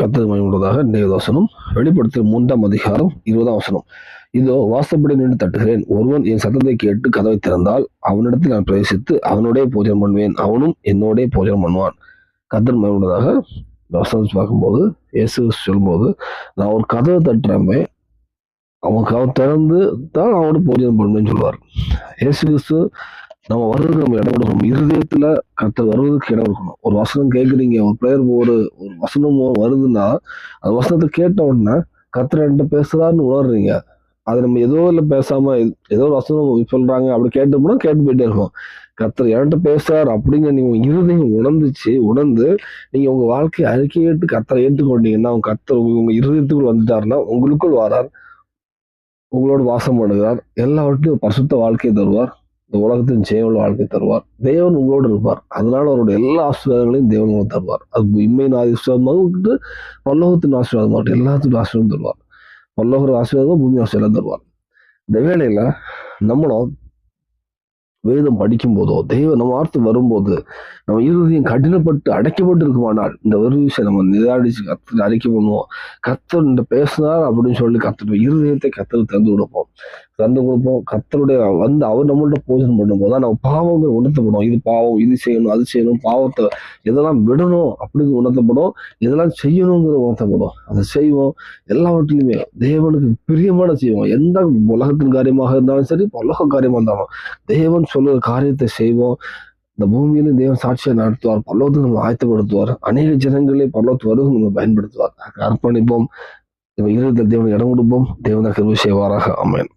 கத்தது மயமுள்ளதாக தேவதாசனம் வெளிப்படுத்தல் மூன்றாம் அதிகாரம் இருபதாம் வசனம். இதோ வாசப்படி நின்று தட்டுகிறேன். ஒருவன் என் சத்தத்தை கேட்டு கதவை திறந்தால் அவனிடத்தில் நான் பிரவேசித்து அவனோடே பூஜனம் பண்ணுவேன். அவனும் என்னோடே பூஜனம் பண்ணுவான். கத்தன் மயமுள்ளதாக வசனம் பார்க்கும்போது இயேசு சொல்லும்போது நான் ஒரு கதவை தட்டுறமே அவன் கதவை திறந்து தான் அவனோட பூஜனம் பண்ணுவேன்னு சொல்லுவார் இயேசு கிறிஸ்து நம்ம வர்றதுக்கு நம்ம இடம் கொடுக்கணும். இருதயத்துல கத்தர் வருவதற்கு இடம் இருக்கணும் ஒரு வசனம் கேட்குறீங்க ஒரு பிரேயர் ஒரு ஒரு வசனம் வருதுன்னா அந்த வசனத்தை கேட்ட உடனே கத்தர் என்கிட்ட பேசுறாருன்னு உணர்றீங்க. அது நம்ம ஏதோ இல்லை பேசாம ஏதோ ஒரு வசனம் சொல்றாங்க அப்படி கேட்டோம்னா கேட்டு போயிட்டே இருக்கும். கத்தர் என்கிட்ட பேசுறாரு அப்படிங்க நீங்க இருதயம் உணர்ந்துச்சு உணர்ந்து நீங்க உங்க வாழ்க்கையை அறிக்கையிட்டு கத்தரை ஏற்றுக்கொண்டீங்கன்னா உங்க கத்தர் உங்க உங்க இருதயத்துக்குள் வந்துட்டாருன்னா உங்களுக்குள் வரார். உங்களோட வாசம் பண்ணுகிறார். எல்லாவற்றையும் பரிசுத்த வாழ்க்கையை தருவார். இந்த உலகத்தின் ஜெயமுள்ள வாழ்க்கை தருவார். தேவன் உங்களோடு இருப்பார். அதனால அவருடைய எல்லா ஆசீர்வாதங்களையும் தேவன் உங்களுக்கு தருவார். அது இம்மையின் ஆசீர்வாதமாக இருக்கட்டும், பல்லோகத்தின் ஆசீர்வாதமாக எல்லாத்துக்கும் ஆசீர்வாதம் தருவார். பல்லோகர் ஆசீர்வாதம் பூமி ஆசீர்வாதம் தருவார். இந்த வேளையில நம்மளும் வேதம் படிக்கும் போதோ தெய்வ நம்ம வார்த்தை வரும்போது நம்ம இருதயம் கடினப்பட்டு அடைக்கப்பட்டு இருக்குமானால் இந்த ஒரு விஷயம் நம்ம நிராடிச்சு கத்து அறிக்கை பண்ணுவோம். கத்தர் இந்த பேசினார் அப்படின்னு சொல்லி கத்துட்டு இருதயத்தை கத்தர் தந்து கொடுப்போம். தந்து கொடுப்போம். கத்தருடைய வந்து அவர் நம்மள்ட்ட போஜனம் பண்ணும்போது தான் நம்ம பாவங்கள் உணர்த்தப்படும் இது பாவம் இது செய்யணும் அது செய்யணும் பாவத்தை இதெல்லாம் விடணும் அப்படின்னு உணர்த்தப்படும் இதெல்லாம் செய்யணுங்கிற உணர்த்தப்படும் அதை செய்வோம். எல்லாவற்றிலுமே தேவனுக்கு பிரியமான செய்வோம். எந்த உலகத்தின் காரியமாக இருந்தாலும் சரி உலக காரியமாக இருந்தாலும் தேவன் சொல்லுற காரியத்தை செய்வோம். இந்த பூமியிலும் தேவன் சாட்சியை நடத்துவார். பல்லவத்துக்கு நம்ம ஆயத்தப்படுத்துவார். அநேக ஜனங்களே பல்லவத்து வருகும் நம்ம பயன்படுத்துவார். அர்ப்பணிப்போம். நம்ம இருதயத்தில் தேவன் இடம் கொடுப்போம். தேவன் கருவி செய்வாராக. அமேன்